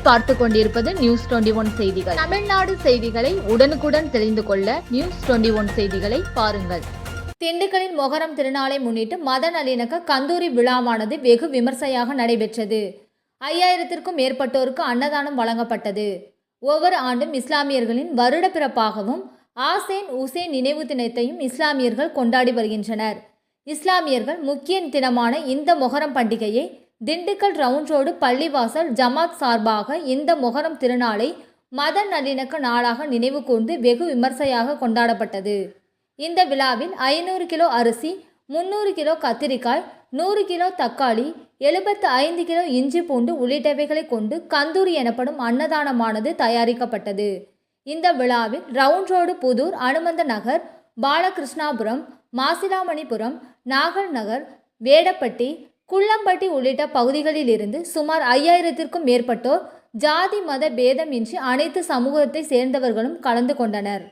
பார்த்து கொண்டிருப்பது news twenty one செய்திகள். தமிழ்நாடு செய்திகளை உடனுக்குடன் தெரிந்து கொள்ள நியூஸ் டுவெண்டி ஒன் செய்திகளை பாருங்கள். திண்டுக்கலின் மொகரம் திருநாளை முன்னிட்டு மத நல்லிணக்க கந்தூரி விழாவானது வெகு விமர்சையாக நடைபெற்றது. ஐயாயிரத்திற்கும் மேற்பட்டோருக்கு அன்னதானம் வழங்கப்பட்டது. ஒவ்வொரு ஆண்டும் இஸ்லாமியர்களின் வருட பிறப்பாகவும் ஆசேன் உசேன் நினைவு தினத்தையும் இஸ்லாமியர்கள் கொண்டாடி வருகின்றனர். இஸ்லாமியர்கள் முக்கிய தினமான இந்த மொஹரம் பண்டிகையை திண்டுக்கல் ரவுண்ட் ரோடு பள்ளிவாசல் ஜமாத் சார்பாக இந்த மொஹரம் திருநாளை மத நல்லிணக்க நாளாக நினைவு கூர்ந்து வெகு விமர்சையாக கொண்டாடப்பட்டது. இந்த விழாவில் ஐநூறு கிலோ அரிசி முந்நூறு கிலோ கத்திரிக்காய் நூறு கிலோ தக்காளி எழுபத்து ஐந்து கிலோ இஞ்சி பூண்டு உள்ளிட்டவைகளை கொண்டு கந்தூரி எனப்படும் அன்னதானமானது தயாரிக்கப்பட்டது. இந்த விழாவில் ரவுண்ட் ரோடு புதூர் அனுமந்த நகர் பாலகிருஷ்ணாபுரம் மாசிலாமணிபுரம் நாகல் நகர் வேடப்பட்டி குள்ளம்பட்டி உள்ளிட்ட பகுதிகளிலிருந்து சுமார் ஐயாயிரத்திற்கும் மேற்பட்டோர் ஜாதி மத பேதமின்றி அனைத்து சமூகத்தை சேர்ந்தவர்களும் கலந்து கொண்டனர்.